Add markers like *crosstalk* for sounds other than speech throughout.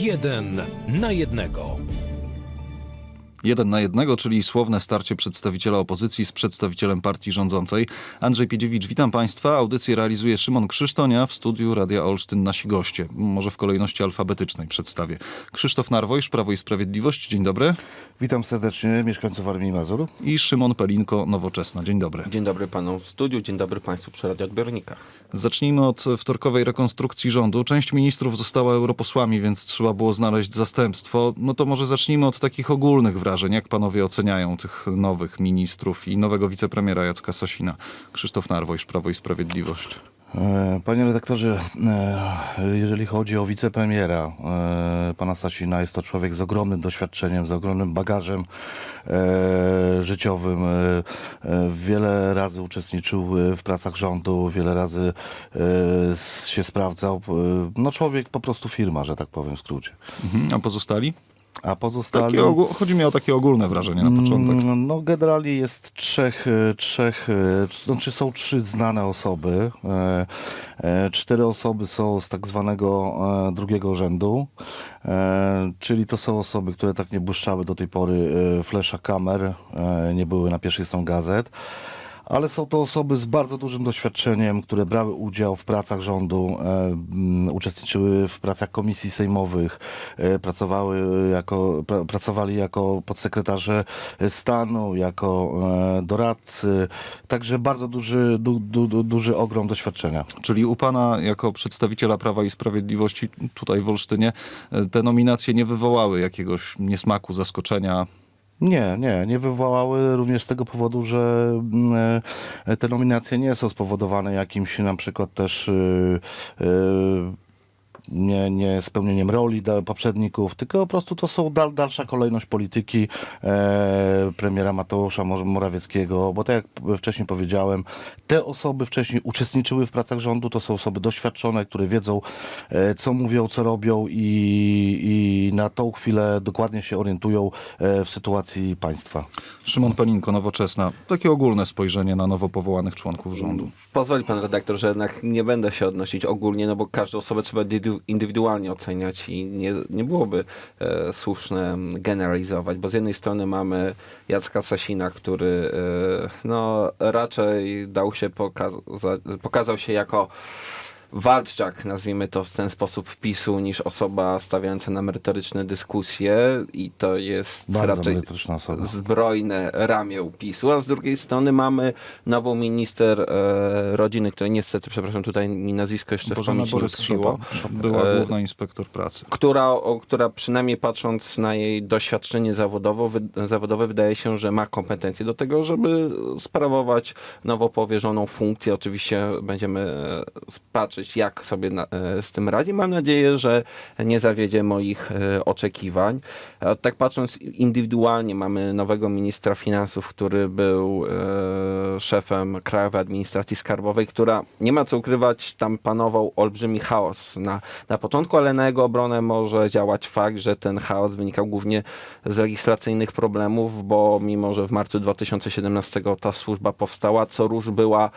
Jeden na jednego. Jeden na jednego, czyli słowne starcie przedstawiciela opozycji z przedstawicielem partii rządzącej. Andrzej Piedziewicz, witam Państwa. Audycję realizuje Szymon Krzysztonia w studiu Radia Olsztyn nasi goście. Może w kolejności alfabetycznej przedstawię. Krzysztof Narwojsz, Prawo i Sprawiedliwość, dzień dobry. Witam serdecznie mieszkańców Armii Mazur. I Szymon Pelinko, Nowoczesna, dzień dobry. Dzień dobry panu w studiu, dzień dobry państwu przy radioodbiornikach. Zacznijmy od wtorkowej rekonstrukcji rządu. Część ministrów została europosłami, więc trzeba było znaleźć zastępstwo. No to może zacznijmy od takich ogólnych wrażeń. Jak panowie oceniają tych nowych ministrów i nowego wicepremiera Jacka Sasina? Krzysztof Narwojsz, Prawo i Sprawiedliwość. E, Panie redaktorze, e, jeżeli chodzi o wicepremiera e, pana Sasina, jest to człowiek z ogromnym doświadczeniem, z ogromnym bagażem życiowym. Wiele razy uczestniczył w pracach rządu, wiele razy się sprawdzał. No człowiek po prostu firma, że tak powiem w skrócie. Mhm. A pozostali? A pozostali... Takie chodzi mi o takie ogólne wrażenie na początek. Mm, No generalnie jest trzech, e, trzech, e, znaczy są trzy znane osoby. E, Cztery osoby są z tak zwanego drugiego rzędu, czyli to są osoby, które tak nie błyszczały do tej pory flesza kamer, nie były na pierwszej stronie gazet. Ale są to osoby z bardzo dużym doświadczeniem, które brały udział w pracach rządu, e, uczestniczyły w pracach komisji sejmowych, e, pracowały jako, pra, pracowali jako podsekretarze stanu, jako e, doradcy. Także bardzo duży, du, du, du, duży ogrom doświadczenia. Czyli u pana jako przedstawiciela Prawa i Sprawiedliwości tutaj w Olsztynie e, te nominacje nie wywołały jakiegoś niesmaku, zaskoczenia. Nie, nie, nie wywołały również z tego powodu, że mm, e, te nominacje nie są spowodowane jakimś na przykład też y, y, nie, nie spełnieniem roli da- poprzedników, tylko po prostu to są dal, dalsza kolejność polityki e, premiera Mateusza Mor- Morawieckiego, bo tak jak wcześniej powiedziałem, te osoby wcześniej uczestniczyły w pracach rządu, to są osoby doświadczone, które wiedzą, e, co mówią, co robią i, i na tą chwilę dokładnie się orientują e, w sytuacji państwa. Szymon Pelinko, Nowoczesna. Takie ogólne spojrzenie na nowo powołanych członków rządu. Pozwoli pan redaktor, że jednak nie będę się odnosić ogólnie, no bo każdą osobę trzeba indywidualnie oceniać i nie, nie byłoby e, słuszne generalizować, bo z jednej strony mamy Jacka Sasina, który e, no raczej dał się pokaza- pokazał się jako walczak, nazwijmy to w ten sposób PiSu, niż osoba stawiająca na merytoryczne dyskusje i to jest Bardzo raczej merytoryczna osoba. zbrojne ramię PiSu, a z drugiej strony mamy nową minister e, rodziny, której niestety, przepraszam, tutaj mi nazwisko jeszcze w Bożena pamięci nie Borys utkwiło, Szopa, była E, główna inspektor pracy. która, o, która przynajmniej patrząc na jej doświadczenie zawodowo, wy, zawodowe, wydaje się, że ma kompetencje do tego, żeby sprawować nowo powierzoną funkcję. Oczywiście będziemy e, patrzeć, jak sobie na, e, z tym radzi. Mam nadzieję, że nie zawiedzie moich e, oczekiwań. Tak patrząc indywidualnie, mamy nowego ministra finansów, który był e, szefem Krajowej Administracji Skarbowej, która nie ma co ukrywać, tam panował olbrzymi chaos na, na początku, ale na jego obronę może działać fakt, że ten chaos wynikał głównie z legislacyjnych problemów, bo mimo, że w marcu 2017 ta służba powstała, co róż była,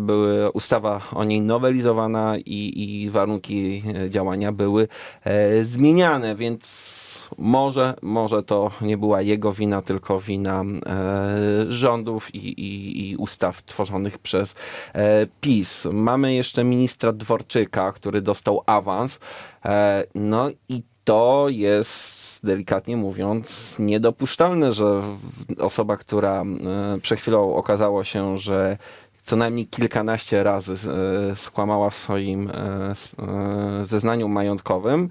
były ustawa o niej nowelizowana i, i warunki e, działania były e, zmieniane, więc może, może to nie była jego wina, tylko wina e, rządów i, i, i ustaw tworzonych przez e, PiS. Mamy jeszcze ministra Dworczyka, który dostał awans. E, no i to jest delikatnie mówiąc niedopuszczalne, że osoba, która e, przed chwilą okazało się, że co najmniej kilkanaście razy e, skłamała w swoim e, e, zeznaniu majątkowym,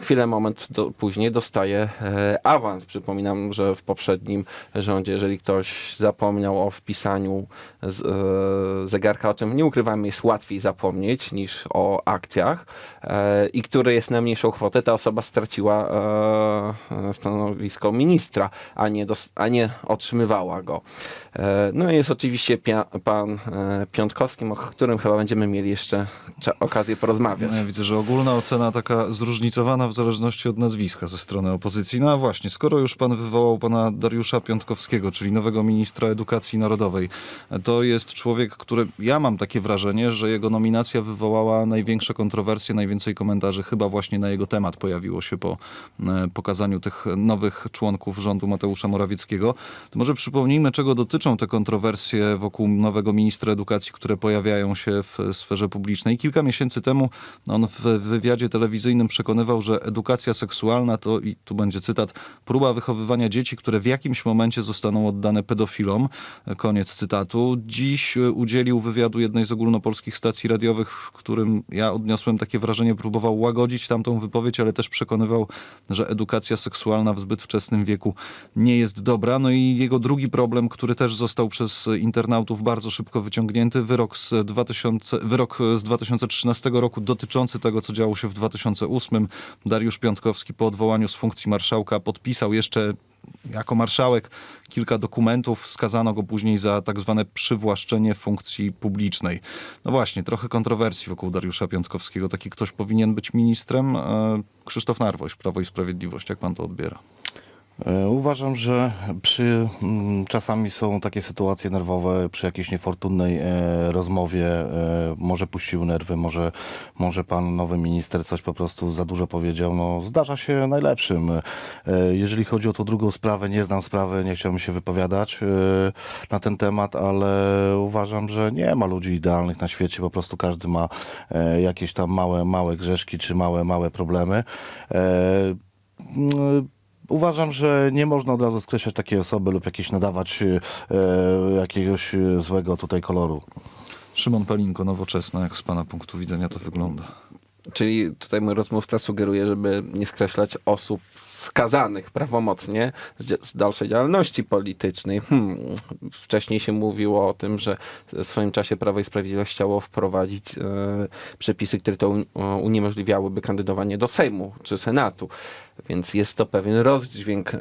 chwilę, moment do, później dostaje e, awans. Przypominam, że w poprzednim rządzie, jeżeli ktoś zapomniał o wpisaniu z, e, zegarka, o czym nie ukrywamy, jest łatwiej zapomnieć niż o akcjach e, i który jest na mniejszą kwotę, ta osoba straciła e, stanowisko ministra, a nie, dos, a nie otrzymywała go. E, no i jest oczywiście pia, pan e, Piątkowski, o którym chyba będziemy mieli jeszcze okazję porozmawiać. Ja widzę, że ogólna ocena taka zróżnicowana w zależności od nazwiska ze strony opozycji. No a właśnie, skoro już pan wywołał pana Dariusza Piątkowskiego, czyli nowego ministra edukacji narodowej, to jest człowiek, który ja mam takie wrażenie, że jego nominacja wywołała największe kontrowersje, najwięcej komentarzy chyba właśnie na jego temat pojawiło się po e, pokazaniu tych nowych członków rządu Mateusza Morawieckiego. To może przypomnijmy, czego dotyczą te kontrowersje wokół nowego ministra edukacji, które pojawiają się w sferze publicznej. Kilka miesięcy temu on w wywiadzie telewizyjnym przekonywał, że edukacja seksualna to, i tu będzie cytat, próba wychowywania dzieci, które w jakimś momencie zostaną oddane pedofilom. Koniec cytatu. Dziś e, udzielił wywiadu jednej z ogólnopolskich stacji radiowych, w którym ja odniosłem takie wrażenie, próbował łagodzić tamtą wypowiedź, ale też przekonywał, że edukacja seksualna w zbyt wczesnym wieku nie jest dobra. No i jego drugi problem, który też został przez internautów bardzo szybko wyciągnięty, wyrok z, 2000, wyrok z 2013 roku dotyczący tego, co działo się w 2008. Dariusz Piątkowski po odwołaniu z funkcji marszałka podpisał jeszcze jako marszałek kilka dokumentów, skazano go później za tak zwane przywłaszczenie funkcji publicznej. No właśnie, trochę kontrowersji wokół Dariusza Piątkowskiego. Taki ktoś powinien być ministrem. E, Krzysztof Narwoś, Prawo i Sprawiedliwość. Jak pan to odbiera? E, Uważam, że przy mm, czasami są takie sytuacje nerwowe, przy jakiejś niefortunnej e, rozmowie e, może puścił nerwy, może, może pan nowy minister coś po prostu za dużo powiedział. No, zdarza się najlepszym. E, jeżeli chodzi o tą drugą sprawę, nie znam sprawy, nie chciałbym się wypowiadać e, na ten temat, ale uważam, że nie ma ludzi idealnych na świecie, po prostu każdy ma e, jakieś tam małe, małe grzeszki czy małe, małe problemy. E, mm, Uważam, że nie można od razu skreślać takiej osoby lub jakieś nadawać e, jakiegoś e, złego tutaj koloru. Szymon Palinko, nowoczesna. Jak z pana punktu widzenia to wygląda? Czyli tutaj mój rozmówca sugeruje, żeby nie skreślać osób skazanych prawomocnie z, dalszej działalności politycznej. Hmm. Wcześniej się mówiło o tym, że w swoim czasie Prawo i Sprawiedliwość chciało wprowadzić e, przepisy, które to o, uniemożliwiałyby kandydowanie do Sejmu czy Senatu. Więc jest to pewien rozdźwięk e,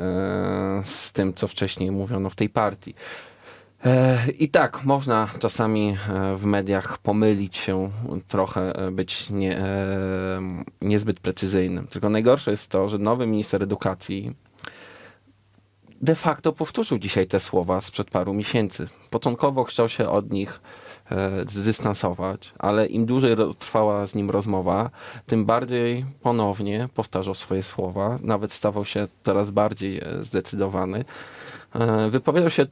z tym, co wcześniej mówiono w tej partii. E, I tak, można czasami e, w mediach pomylić się trochę, e, być nie, niezbyt precyzyjnym. Tylko najgorsze jest to, że nowy minister edukacji de facto powtórzył dzisiaj te słowa sprzed paru miesięcy. Początkowo chciał się od nich zdystansować, ale im dłużej trwała z nim rozmowa, tym bardziej ponownie powtarzał swoje słowa, nawet stawał się coraz bardziej zdecydowany. E, Wypowiadał się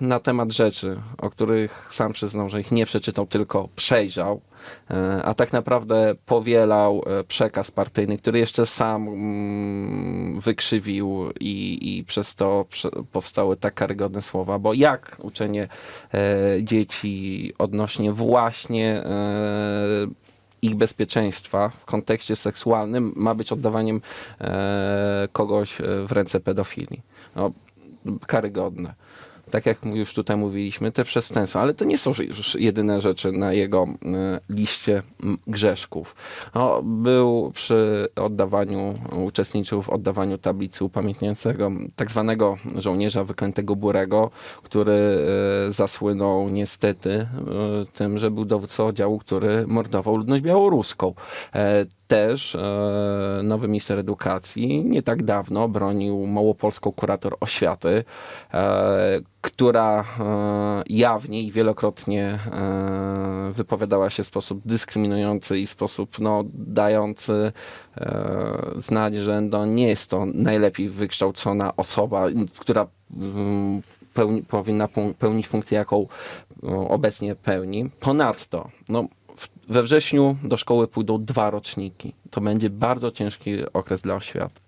na temat rzeczy, o których sam przyznał, że ich nie przeczytał, tylko przejrzał, e, a tak naprawdę powielał e, przekaz partyjny, który jeszcze sam mm, wykrzywił i, i przez to powstały tak karygodne słowa, bo jak uczenie dzieci odnośnie właśnie ich bezpieczeństwa w kontekście seksualnym ma być oddawaniem kogoś w ręce pedofilii. No, karygodne. Tak jak już tutaj mówiliśmy, te przestępstwa, ale to nie są już jedyne rzeczy na jego e, liście grzeszków. No, był przy oddawaniu, uczestniczył w oddawaniu tablicy upamiętniającego tak zwanego żołnierza wyklętego Burego, który e, zasłynął niestety e, tym, że był dowódcą oddziału, który mordował ludność białoruską. Też e, nowy minister edukacji nie tak dawno bronił małopolską kurator oświaty, e, która e, jawnie i wielokrotnie e, wypowiadała się w sposób dyskryminujący i w sposób no, dający e, znać, że no, nie jest to najlepiej wykształcona osoba, która mm, pełni, powinna pełnić funkcję, jaką o, obecnie pełni. Ponadto, no, we wrześniu do szkoły pójdą dwa roczniki. To będzie bardzo ciężki okres dla oświaty,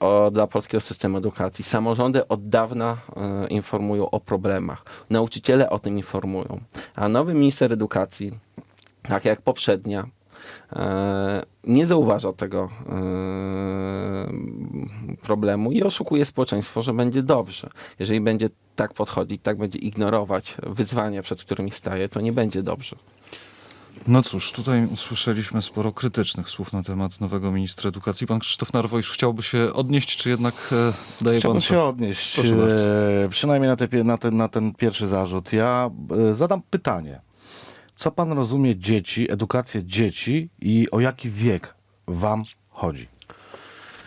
e, dla polskiego systemu edukacji. Samorządy od dawna e, informują o problemach. Nauczyciele o tym informują. A nowy minister edukacji, tak jak poprzednia, e, nie zauważa tego problemu i oszukuje społeczeństwo, że będzie dobrze. Jeżeli będzie tak podchodzić, tak będzie ignorować wyzwania, przed którymi staje, to nie będzie dobrze. No cóż, tutaj usłyszeliśmy sporo krytycznych słów na temat nowego ministra edukacji. Pan Krzysztof Narwojsz chciałby się odnieść, czy jednak e, daje pan... Chciałbym to- się odnieść, Proszę bardzo. e, przynajmniej na, te, na, ten, na ten pierwszy zarzut. Ja e, zadam pytanie. Co pan rozumie dzieci, edukację dzieci i o jaki wiek wam chodzi?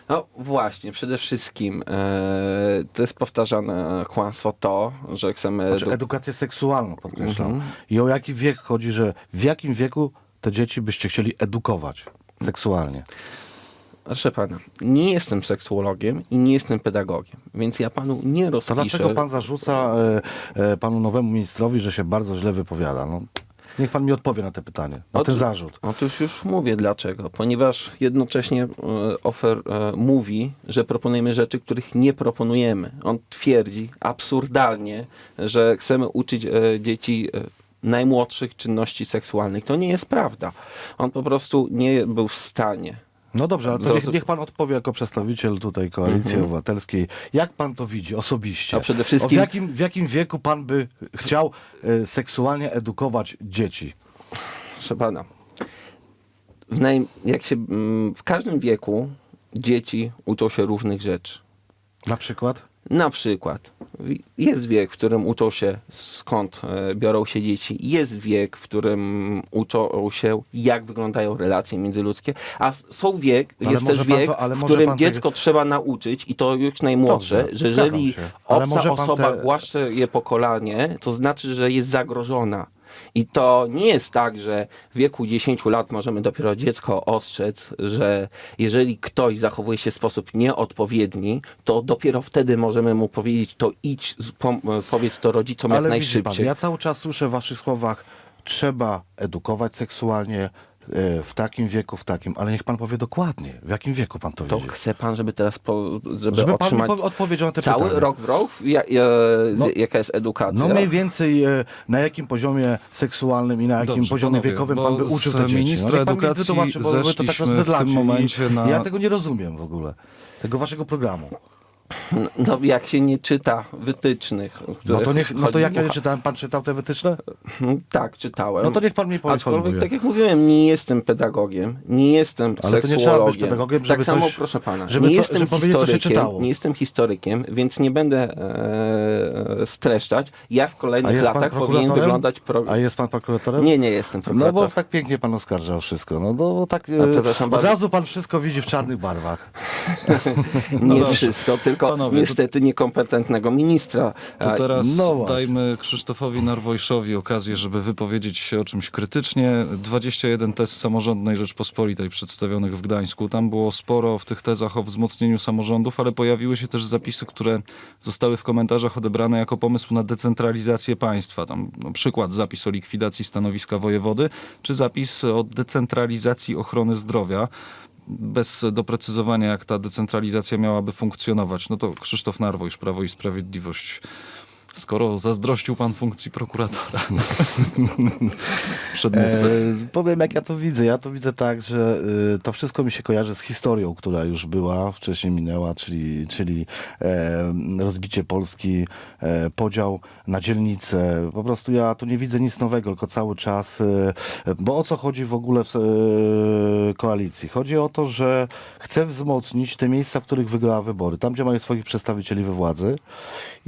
No właśnie, przede wszystkim e, to jest powtarzane kłamstwo to, że chcemy... Znaczy edu- edukację seksualną podkreślam. Mhm. I o jaki wiek chodzi, że w jakim wieku te dzieci byście chcieli edukować seksualnie? Proszę pana, nie jestem seksuologiem i nie jestem pedagogiem, więc ja panu nie To rozpiszę... dlaczego pan zarzuca e, e, panu nowemu ministrowi, że się bardzo źle wypowiada? No, niech pan mi odpowie na te pytanie, na ten zarzut. Otóż już mówię dlaczego. Ponieważ jednocześnie e, ofer e, mówi, że proponujemy rzeczy, których nie proponujemy. On twierdzi absurdalnie, że chcemy uczyć e, dzieci e, najmłodszych czynności seksualnych. To nie jest prawda. On po prostu nie był w stanie. No dobrze, ale to niech, niech pan odpowie jako przedstawiciel tutaj Koalicji Obywatelskiej. Jak pan to widzi osobiście? A przede wszystkim- O, w, jakim, w jakim wieku pan by chciał e, seksualnie edukować dzieci? Proszę pana, w, naj, jak się, mm, w każdym wieku dzieci uczą się różnych rzeczy. Na przykład? Na przykład jest wiek, w którym uczą się skąd e, biorą się dzieci, jest wiek, w którym uczą się jak wyglądają relacje międzyludzkie, a są wiek, Ale jest też wiek, to- w którym dziecko trzeba nauczyć i to już najmłodsze, Dobrze, że jeżeli obca osoba te- głaszcze je pokolanie, to znaczy, że jest zagrożona. I to nie jest tak, że w wieku 10 lat możemy dopiero dziecko ostrzec, że jeżeli ktoś zachowuje się w sposób nieodpowiedni, to dopiero wtedy możemy mu powiedzieć, to idź, powiedz to rodzicom jak Ale pan, najszybciej. ja cały czas słyszę w waszych słowach, trzeba edukować seksualnie e, w takim wieku, w takim, ale niech pan powie dokładnie, w jakim wieku pan to, To widzi. chce pan, żeby teraz, po, żeby, Żeby pan mi otrzymać po- odpowiedział na te cały pytania. rok w rok? Ja, ja, No- jaka jest edukacja? No mniej więcej e, na jakim poziomie seksualnym i na jakim Dobrze, poziomie panowie, wiekowym pan by uczył z te dzieci? ministra niech pan mi edukacji wytłumaczy, bo to tak zeszliśmy w tym i momencie na- Ja tego nie rozumiem w ogóle. Tego waszego programu. No, jak się nie czyta wytycznych. No to, niech, no to jak ja nie czytałem, pan czytał te wytyczne? Hmm, Tak, czytałem. No to niech pan mi Aczkolwiek, poinformuje. tak jak mówiłem, nie jestem pedagogiem, nie jestem Ale to nie trzeba być pedagogiem, żeby Tak samo, coś- proszę pana, żeby nie co- jestem żeby historykiem, nie jestem historykiem, więc nie będę e, streszczać. Ja w kolejnych latach powinien wyglądać... Pro... A jest pan prokuratorem? Nie, nie jestem No prokuratorem. bo tak pięknie pan oskarża o wszystko. No bo tak e, od razu pan wszystko widzi w czarnych barwach. *laughs* nie dobrze. wszystko, tylko Panowie, to- niestety niekompetentnego ministra. To teraz no dajmy Krzysztofowi Narwojszowi okazję, żeby wypowiedzieć się o czymś krytycznie. 21 tez samorządnej Rzeczpospolitej przedstawionych w Gdańsku. Tam było sporo w tych tezach o wzmocnieniu samorządów, ale pojawiły się też zapisy, które zostały w komentarzach odebrane jako pomysł na decentralizację państwa. Tam no, przykład zapis o likwidacji stanowiska wojewody, czy zapis o decentralizacji ochrony zdrowia bez doprecyzowania, jak ta decentralizacja miałaby funkcjonować. No to Krzysztof Narwojsz, Prawo i Sprawiedliwość. Skoro zazdrościł pan funkcji prokuratora. *laughs* E, powiem jak ja to widzę. Ja to widzę tak, że e, to wszystko mi się kojarzy z historią, która już była, wcześniej minęła, czyli, czyli e, rozbicie Polski, e, podział na dzielnice. Po prostu ja tu nie widzę nic nowego, tylko cały czas. E, bo o co chodzi w ogóle w e, koalicji? Chodzi o to, że chce wzmocnić te miejsca, w których wygrała wybory, tam gdzie mają swoich przedstawicieli we władzy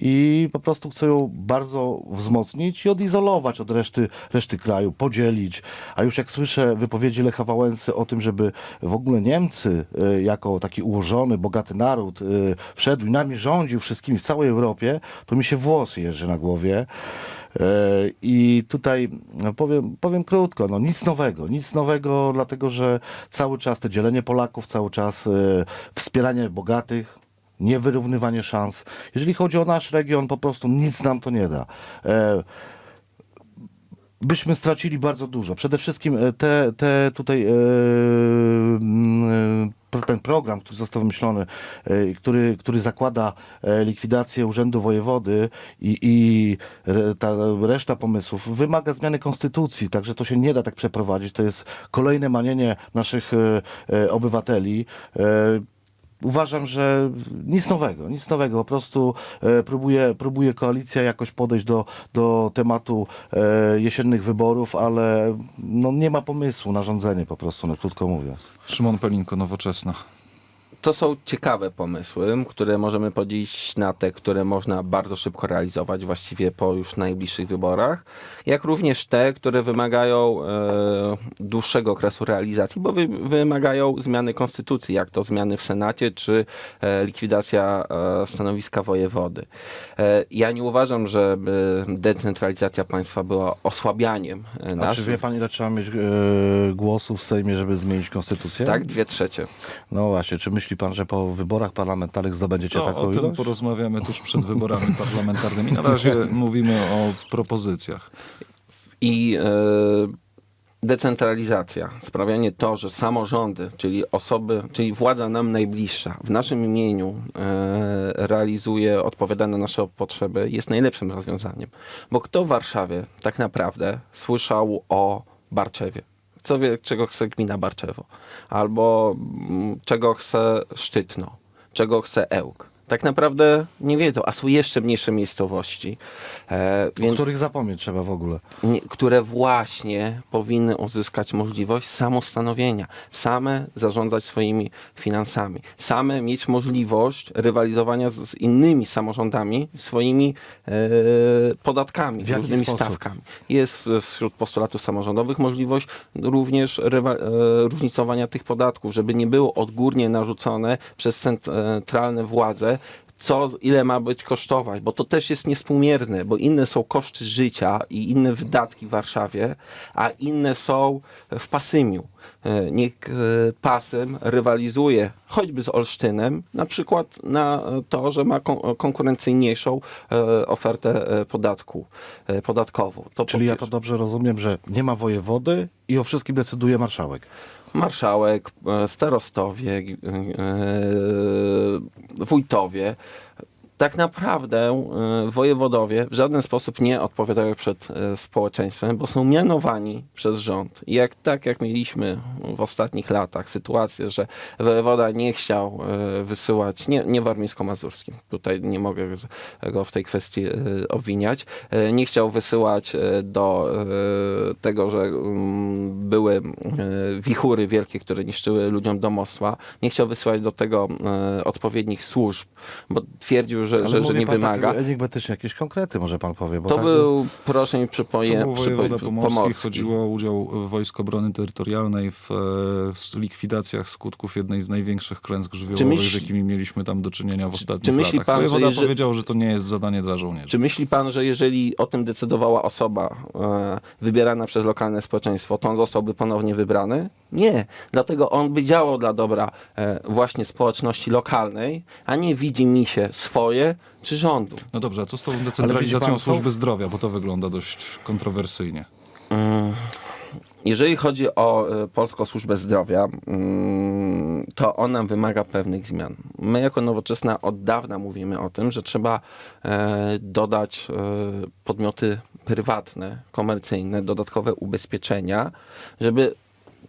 i po prostu chcą ją bardzo wzmocnić i odizolować od reszty, reszty kraju, podzielić. A już jak słyszę wypowiedzi Lecha Wałęsy o tym, żeby w ogóle Niemcy e, jako taki ułożony, bogaty naród e, wszedł i nami rządził wszystkimi w całej Europie, to mi się włosy jeży na głowie. E, I tutaj no powiem, powiem krótko, no nic nowego, nic nowego, dlatego że cały czas to dzielenie Polaków, cały czas wspieranie bogatych, niewyrównywanie szans. Jeżeli chodzi o nasz region, po prostu nic nam to nie da. E, byśmy stracili bardzo dużo. Przede wszystkim e, te, te tutaj e, mm, ten program, który został wymyślony, który, który zakłada likwidację Urzędu Wojewody i, i ta reszta pomysłów wymaga zmiany konstytucji, także to się nie da tak przeprowadzić. To jest kolejne manienie naszych obywateli. Uważam, że nic nowego, nic nowego. Po prostu e, próbuje, próbuje koalicja jakoś podejść do, do tematu e, jesiennych wyborów, ale no, nie ma pomysłu na rządzenie po prostu, no, krótko mówiąc. Szymon Pelinko, Nowoczesna. To są ciekawe pomysły, które możemy podzielić na te, które można bardzo szybko realizować, właściwie po już najbliższych wyborach, jak również te, które wymagają e, dłuższego okresu realizacji, bo wy, wymagają zmiany konstytucji, jak to zmiany w Senacie, czy e, likwidacja e, stanowiska wojewody. E, ja nie uważam, żeby decentralizacja państwa była osłabianiem e, A czy wie pan, ile trzeba mieć e, głosów w Sejmie, żeby zmienić konstytucję? Tak, dwie trzecie. No właśnie, czy myśli pan, że po wyborach parlamentarnych zdobędziecie No, taką o tym ilość? porozmawiamy tuż przed wyborami parlamentarnymi. Na razie *laughs* mówimy o propozycjach. I e, decentralizacja, sprawianie to, że samorządy, czyli osoby, czyli władza nam najbliższa, w naszym imieniu e, realizuje, odpowiada na nasze potrzeby, jest najlepszym rozwiązaniem. Bo kto w Warszawie tak naprawdę słyszał o Barczewie? Co wie, czego chce gmina Barczewo? Albo mm, czego chce Szczytno? Czego chce Ełk? Tak naprawdę nie wiedzą, a są jeszcze mniejsze miejscowości. E, O więc których zapomnieć trzeba w ogóle. nie, które właśnie powinny uzyskać możliwość samostanowienia, same zarządzać swoimi finansami, same mieć możliwość rywalizowania z, z innymi samorządami swoimi e, podatkami, W różnymi sposób? stawkami. Jest wśród postulatów samorządowych możliwość również rywa, e, różnicowania tych podatków, żeby nie było odgórnie narzucone przez centralne władze co, ile ma być kosztować, bo to też jest niespółmierne, bo inne są koszty życia i inne wydatki w Warszawie, a inne są w Pasymiu. E, Niech e, Pasym rywalizuje choćby z Olsztynem, na przykład na to, że ma kon- konkurencyjniejszą e, ofertę podatku, podatkową. To Czyli ja to dobrze rozumiem, że nie ma wojewody i o wszystkim decyduje marszałek. Marszałek, e, starostowie, e, wójtowie. Tak naprawdę e, wojewodowie w żaden sposób nie odpowiadają przed e, społeczeństwem, bo są mianowani przez rząd. I jak, tak jak mieliśmy w ostatnich latach sytuację, że wojewoda nie chciał e, wysyłać, nie, nie warmińsko-mazurskim, tutaj nie mogę go w tej kwestii obwiniać, nie chciał wysyłać do tego, że mm, były wichury wielkie, które niszczyły ludziom domostwa, nie chciał wysyłać do tego odpowiednich służb, bo twierdził, że, Ale że, że nie pan wymaga. Tak enigmatycznie, jakieś konkrety może pan powie. Bo To tak, był, proszę mi był przypo, pomorski. Chodziło o udział Wojsk Obrony Terytorialnej w e, likwidacjach skutków jednej z największych klęsk żywiołowych, myśli- z jakimi mieliśmy tam do czynienia w ostatnich czy myśli latach. pan, że jeżeli- powiedział, że to nie jest zadanie dla żołnierzy. Czy myśli pan, że jeżeli o tym decydowała osoba e, wybierana przez lokalne społeczeństwo, to on zostałby ponownie wybrany? Nie. Dlatego on by działał dla dobra e, właśnie społeczności lokalnej, a nie widzi mi się swoje czy rządu. No dobrze, a co z tą decentralizacją pan, służby zdrowia, bo to wygląda dość kontrowersyjnie. Jeżeli chodzi o e, Polską Służbę Zdrowia, mm, to ona wymaga pewnych zmian. My jako Nowoczesna od dawna mówimy o tym, że trzeba e, dodać e, podmioty prywatne, komercyjne, dodatkowe ubezpieczenia, żeby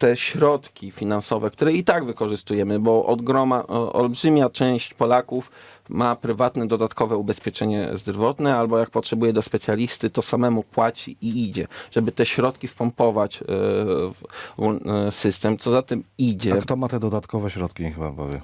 te środki finansowe, które i tak wykorzystujemy, bo od groma, olbrzymia część Polaków ma prywatne dodatkowe ubezpieczenie zdrowotne, albo jak potrzebuje do specjalisty, to samemu płaci i idzie, żeby te środki wpompować e, w w system. Co za tym idzie, A kto ma te dodatkowe środki, niech pan powie?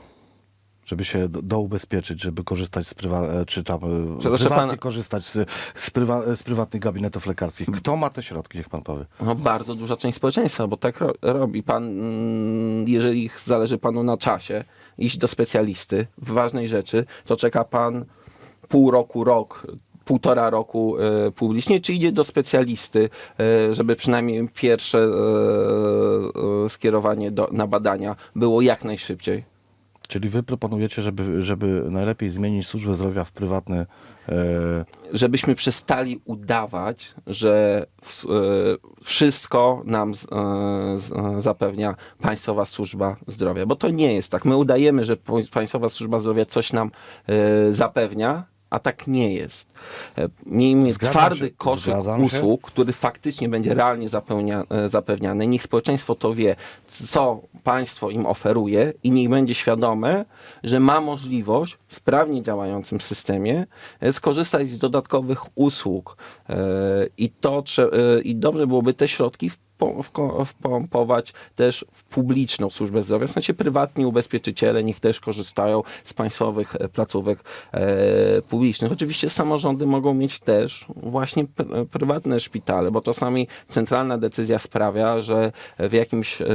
Żeby się do, doubezpieczyć, żeby korzystać z prywa- czy tam e, prywatnie pana- korzystać z, z, prywa- z prywatnych gabinetów lekarskich. Kto ma te środki, niech pan powie? No, bardzo duża część społeczeństwa, bo tak ro robi pan, mm, jeżeli zależy panu na czasie, iść do specjalisty w ważnej rzeczy, to czeka pan pół roku, rok, półtora roku e, publicznie, czy idzie do specjalisty, e, żeby przynajmniej pierwsze e, e, skierowanie do, na badania było jak najszybciej. Czyli wy proponujecie, żeby, żeby najlepiej zmienić służbę zdrowia w prywatny... E, żebyśmy przestali udawać, że e, wszystko nam e, z, e, zapewnia Państwowa Służba Zdrowia. Bo to nie jest tak. My udajemy, że Państwowa Służba Zdrowia coś nam e, zapewnia, a tak nie jest. E, Miejmy Zgadzam twardy się, koszyk zgadzam się. usług, który faktycznie będzie realnie zapełnia, e, zapewniany. Niech społeczeństwo to wie, co państwo im oferuje i niech będzie świadome, że ma możliwość w sprawnie działającym systemie e, skorzystać z dodatkowych usług. I, to, I dobrze byłoby te środki w- wpompować też w publiczną służbę zdrowia. W sensie prywatni ubezpieczyciele niech też korzystają z państwowych e, placówek e, publicznych. Oczywiście samorządy mogą mieć też właśnie pr- prywatne szpitale, bo czasami centralna decyzja sprawia, że w jakimś e,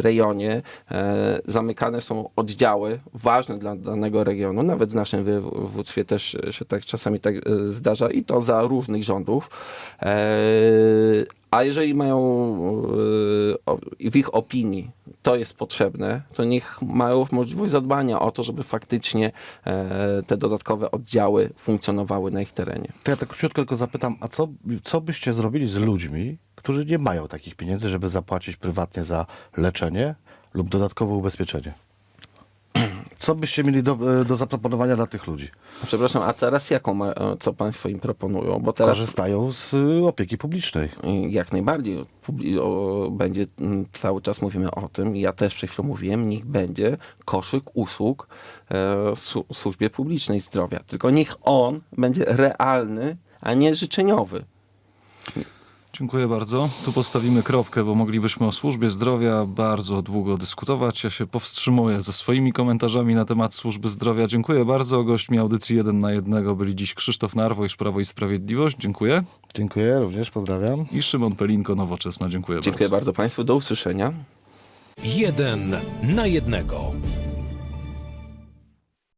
rejonie e, zamykane są oddziały ważne dla danego regionu. Nawet w naszym województwie też się tak czasami tak e, zdarza i to za różnych rządów. A jeżeli mają e, w ich opinii to jest potrzebne, to niech mają możliwość zadbania o to, żeby faktycznie e, te dodatkowe oddziały funkcjonowały na ich terenie. To ja tak króciutko tylko zapytam, a co, co byście zrobili z ludźmi, którzy nie mają takich pieniędzy, żeby zapłacić prywatnie za leczenie lub dodatkowe ubezpieczenie? Co byście mieli do, e, do zaproponowania dla tych ludzi? Przepraszam, a teraz jaką, ma, e, co państwo im proponują? Bo teraz Korzystają z y, opieki publicznej. Jak najbardziej. Będzie cały czas mówimy o tym, ja też przed chwilą mówiłem, niech będzie koszyk usług e, w służbie publicznej zdrowia. Tylko niech on będzie realny, a nie życzeniowy. Dziękuję bardzo. Tu postawimy kropkę, bo moglibyśmy o służbie zdrowia bardzo długo dyskutować. Ja się powstrzymuję ze swoimi komentarzami na temat służby zdrowia. Dziękuję bardzo. Gośćmi audycji 1 na 1 byli dziś Krzysztof Narwojsz, Prawo i Sprawiedliwość. Dziękuję. Dziękuję, również pozdrawiam. I Szymon Pelinko, Nowoczesna. Dziękuję, Dziękuję bardzo Państwu, do usłyszenia. Jeden na jednego.